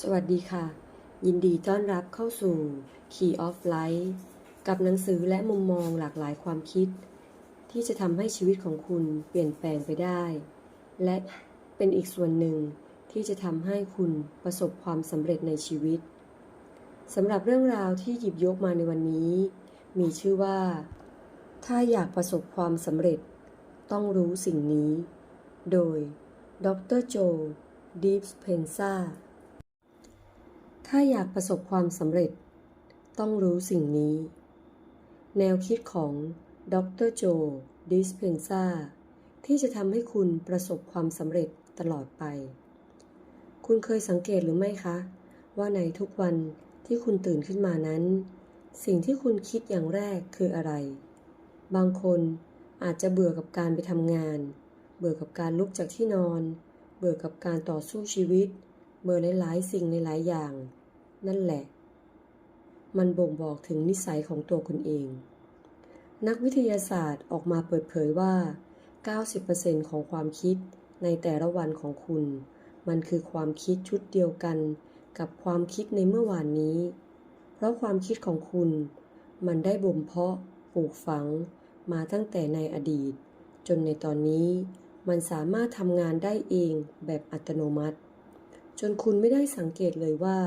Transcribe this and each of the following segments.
สวัสดีค่ะ ยินดีต้อนรับเข้าสู่ Key of Life กับหนังสือและมุมมองหลากหลายความคิด ที่จะทำให้ชีวิตของคุณเปลี่ยนแปลงไปได้ และเป็นอีกส่วนหนึ่งที่จะทำให้คุณประสบความสำเร็จในชีวิตสำหรับเรื่องราวที่หยิบยกมาในวันนี้ มีชื่อว่า ถ้าอยากประสบความสำเร็จ ต้องรู้สิ่งนี้ โดย ดรโจดีฟเพนซา ถ้าอยากประสบความสำเร็จ ต้องรู้สิ่งนี้ แนวคิดของดรโจ ดิสเพนซาที่จะทำให้คุณประสบความสำเร็จตลอดไป คุณเคยสังเกตหรือไม่คะ ว่าในทุกวันที่คุณตื่นขึ้นมานั้น สิ่งที่คุณคิดอย่างแรกคืออะไร บางคนอาจจะเบื่อกับการไปทำงาน เบื่อกับการลุกจากที่นอน เบื่อกับการต่อสู้ชีวิต เบื่อหลายๆสิ่งหลายๆอย่าง นั่นแหละ มันบ่งบอกถึงนิสัยของตัวคุณเอง นักวิทยาศาสตร์ออกมาเปิดเผยว่า 90%ของความคิดในแต่ละวันของคุณ มันคือความคิดชุดเดียวกันกับความคิดในเมื่อวานนี้ เพราะความคิดของคุณ มันได้บ่มเพาะปลูกฝังมาตั้งแต่ในอดีต จนในตอนนี้มันสามารถทำงานได้เองแบบอัตโนมัติ จนคุณไม่ได้สังเกตเลยว่า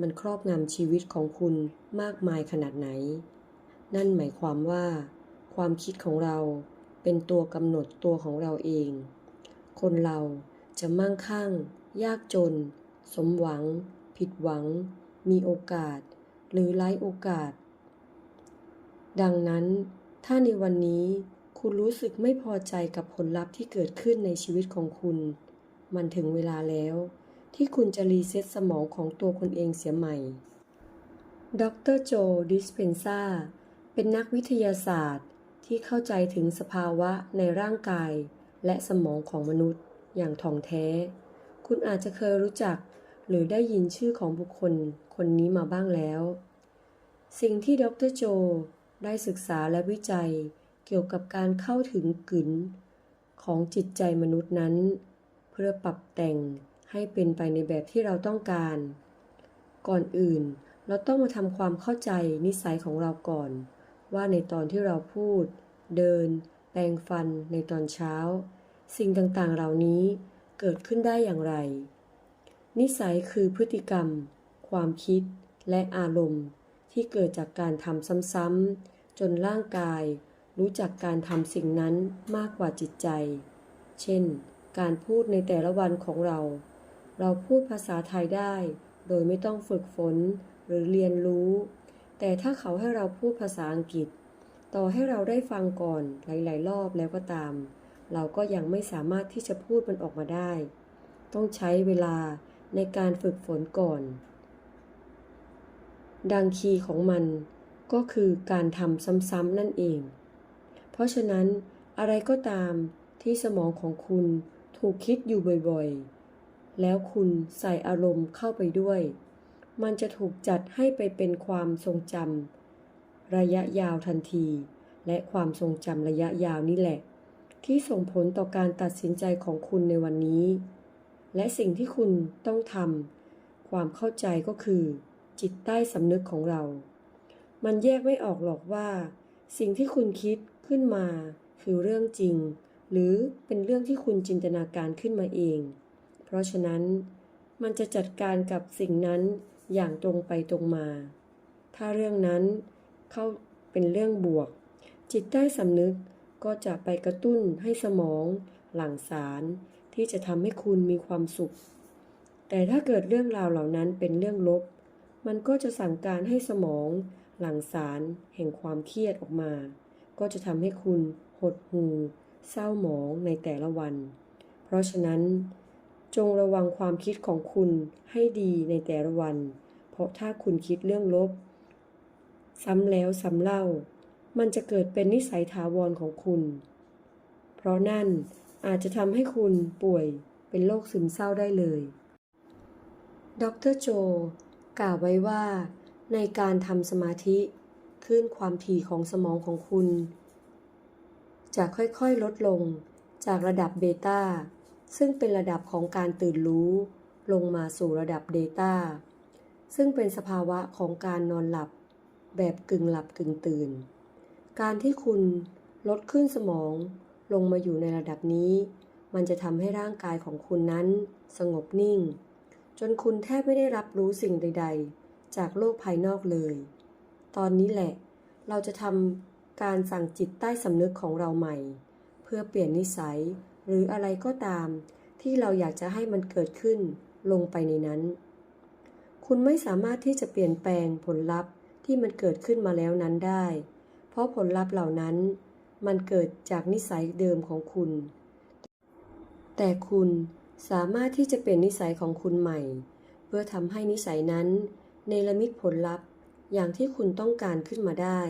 มันครอบงำชีวิตของคุณมากมายขนาดไหน นั่นหมายความว่า ความคิดของเราเป็นตัวกำหนดตัวของเราเอง คนเราจะมั่งคั่ง ยากจน สมหวัง ผิดหวัง มีโอกาส หรือไร้โอกาส ดังนั้น ถ้าในวันนี้คุณรู้สึกไม่พอใจกับผลลัพธ์ที่เกิดขึ้นในชีวิตของคุณ มันถึงเวลาแล้ว ที่คุณจะรีเซ็ตสมองของตัวคุณเองเสียใหม่ ดรโจ ดิสเพนซาเป็นนักวิทยาศาสตร์ที่เข้าใจถึงสภาวะในร่างกาย และสมองของมนุษย์อย่างท่องแท้ คุณอาจจะเคยรู้จักหรือได้ยินชื่อของบุคคลคนนี้มาบ้างแล้ว สิ่งที่ดรโจได้ศึกษาและวิจัยเกี่ยวกับการเข้าถึงกึนของจิตใจมนุษย์นั้น เพื่อปรับแต่ง ให้เป็นไปในแบบที่เราต้องการ ก่อนอื่น เราต้องมาทำความเข้าใจนิสัยของเราก่อน ว่าในตอนที่เราพูด เดิน แปรงฟันในตอนเช้า สิ่งต่างๆเหล่านี้เกิดขึ้นได้อย่างไร นิสัยคือพฤติกรรม ความคิดและอารมณ์ ที่เกิดจากการทำซ้ำๆจนร่างกาย รู้จักการทำสิ่งนั้นมากกว่าจิตใจ เช่น การพูดในแต่ละวันของเรา เราพูดภาษาไทยได้ โดยไม่ต้องฝึกฝนหรือเรียนรู้ แต่ถ้าเขาให้เราพูดภาษาอังกฤษ ต่อให้เราได้ฟังก่อนหลาย ๆ รอบแล้วก็ตาม เราก็ยังไม่สามารถที่จะพูดมันออกมาได้ ต้องใช้เวลาในการฝึกฝนก่อน ดังคีย์ของมันก็คือการทำซ้ำๆนั่นเอง เพราะฉะนั้นอะไรก็ตามที่สมองของคุณถูกคิดอยู่บ่อยๆ แล้วคุณใส่อารมณ์เข้าไปด้วย มันจะถูกจัดให้ไปเป็นความทรงจำระยะยาวทันที และความทรงจำระยะยาวนี่แหละ ที่ส่งผลต่อการตัดสินใจของคุณในวันนี้ และสิ่งที่คุณต้องทำความเข้าใจก็คือ จิตใต้สำนึกของเรา มันแยกไม่ออกหรอกว่า สิ่งที่คุณคิดขึ้นมาคือเรื่องจริง หรือเป็นเรื่องที่คุณจินตนาการขึ้นมาเอง เพราะฉะนั้นมันจะจัดการกับสิ่งนั้นอย่างตรงไปตรงมา ถ้าเรื่องนั้นเข้าเป็นเรื่องบวก จิตใต้สำนึกก็จะไปกระตุ้นให้สมองหลั่งสารที่จะทำให้คุณมีความสุข แต่ถ้าเกิดเรื่องราวเหล่านั้นเป็นเรื่องลบ มันก็จะสั่งการให้สมองหลั่งสารแห่งความเครียดออกมา ก็จะทำให้คุณหดหู่เศร้าหมองในแต่ละวัน เพราะฉะนั้น จงระวังความคิดของคุณให้ดีในแต่ละวัน เพราะถ้าคุณคิดเรื่องลบ ซ้ำแล้วซ้ำเล่า มันจะเกิดเป็นนิสัยถาวรของคุณ เพราะนั่นอาจจะทำให้คุณป่วยเป็นโรคซึมเศร้าได้เลย ดรโจ กล่าวไว้ว่า ในการทำสมาธิขึ้นความถี่ของสมองของคุณ จะค่อยๆลดลงจากระดับเบต้า ซึ่งเป็นระดับของการตื่นรู้ ลงมาสู่ระดับ Data ซึ่งเป็นสภาวะของการนอนหลับ แบบกึ่งหลับกึ่งตื่น การที่คุณลดขึ้นสมอง ลงมาอยู่ในระดับนี้ มันจะทำให้ร่างกายของคุณนั้น สงบนิ่ง จนคุณแทบไม่ได้รับรู้สิ่งใด ๆ จากโลกภายนอกเลย ตอนนี้แหละ เราจะทำการสั่งจิตใต้สำนึกของเราใหม่ เพื่อเปลี่ยนนิสัย หรืออะไรก็ตาม ที่เราอยากจะให้มันเกิดขึ้นลงไปในนั้น คุณไม่สามารถที่จะเปลี่ยนแปลงผลลัพธ์ที่มันเกิดขึ้นมาแล้วนั้นได้ เพราะผลลัพธ์เหล่านั้น มันเกิดจากนิสัยเดิมของคุณ แต่คุณสามารถที่จะเปลี่ยนนิสัยของคุณใหม่ เพื่อทำให้นิสัยนั้นเนรมิตผลลัพธ์อย่างที่คุณต้องการขึ้นมาได้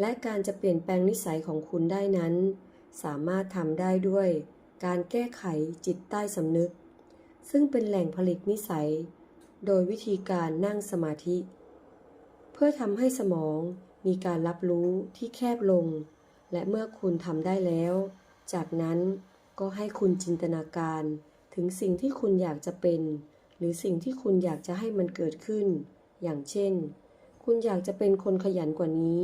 และการจะเปลี่ยนแปลงนิสัยของคุณได้นั้น สามารถทำได้ด้วย การแก้ไขจิตใต้สำนึก ซึ่งเป็นแหล่งผลิตนิสัย โดยวิธีการนั่งสมาธิ เพื่อทำให้สมองมีการรับรู้ที่แคบลง และเมื่อคุณทำได้แล้ว จากนั้นก็ให้คุณจินตนาการถึงสิ่งที่คุณอยากจะเป็น หรือสิ่งที่คุณอยากจะให้มันเกิดขึ้น อย่างเช่น คุณอยากจะเป็นคนขยันกว่านี้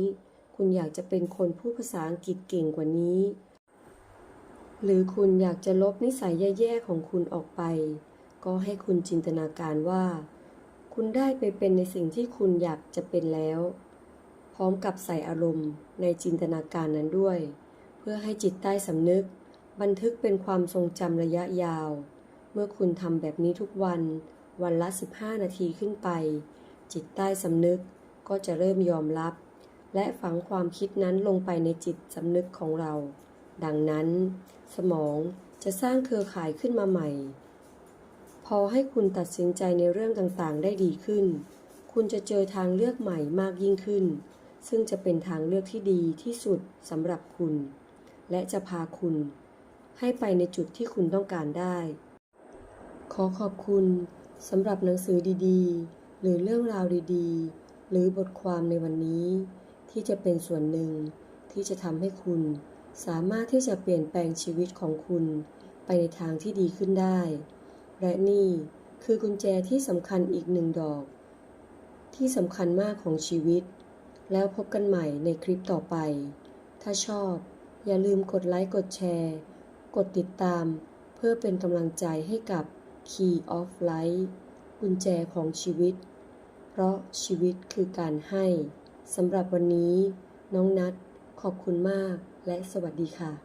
คุณอยากจะเป็นคนพูดภาษาอังกฤษเก่งกว่านี้ หรือคุณอยากจะลบนิสัยแย่ๆของคุณออกไป ก็ให้คุณจินตนาการว่า คุณได้ไปเป็นในสิ่งที่คุณอยากจะเป็นแล้ว พร้อมกับใส่อารมณ์ในจินตนาการนั้นด้วย เพื่อให้จิตใต้สำนึก บันทึกเป็นความทรงจำระยะยาว เมื่อคุณทำแบบนี้ทุกวัน วันละ 15 นาทีขึ้นไป จิตใต้สำนึกก็จะเริ่มยอมรับ และฝังความคิดนั้นลงไปในจิตสำนึกของเรา ดังนั้น สมองจะสร้างเครือข่ายขึ้นมาใหม่ พอให้คุณตัดสินใจในเรื่องต่างๆ ได้ดีขึ้น คุณจะเจอทางเลือกใหม่มากยิ่งขึ้น ซึ่งจะเป็นทางเลือกที่ดีที่สุดสำหรับคุณ และจะพาคุณ ให้ไปในจุดที่คุณต้องการได้ ขอขอบคุณสำหรับหนังสือดีๆ หรือเรื่องราวดีๆ หรือบทความในวันนี้ ที่จะเป็นส่วนหนึ่งที่จะทำให้คุณ สามารถที่จะเปลี่ยนแปลงชีวิตของคุณไปในทางที่ดีขึ้นได้ และนี่คือกุญแจที่สำคัญอีกหนึ่งดอก ที่สำคัญมากของชีวิต แล้วพบกันใหม่ในคลิปต่อไป ถ้าชอบ อย่าลืมกดไลค์กดแชร์ กดติดตาม เพื่อเป็นกำลังใจให้กับ Key of Life กุญแจของชีวิต เพราะชีวิตคือการให้สำหรับวันนี้ น้องนัดขอบคุณมาก และสวัสดีค่ะ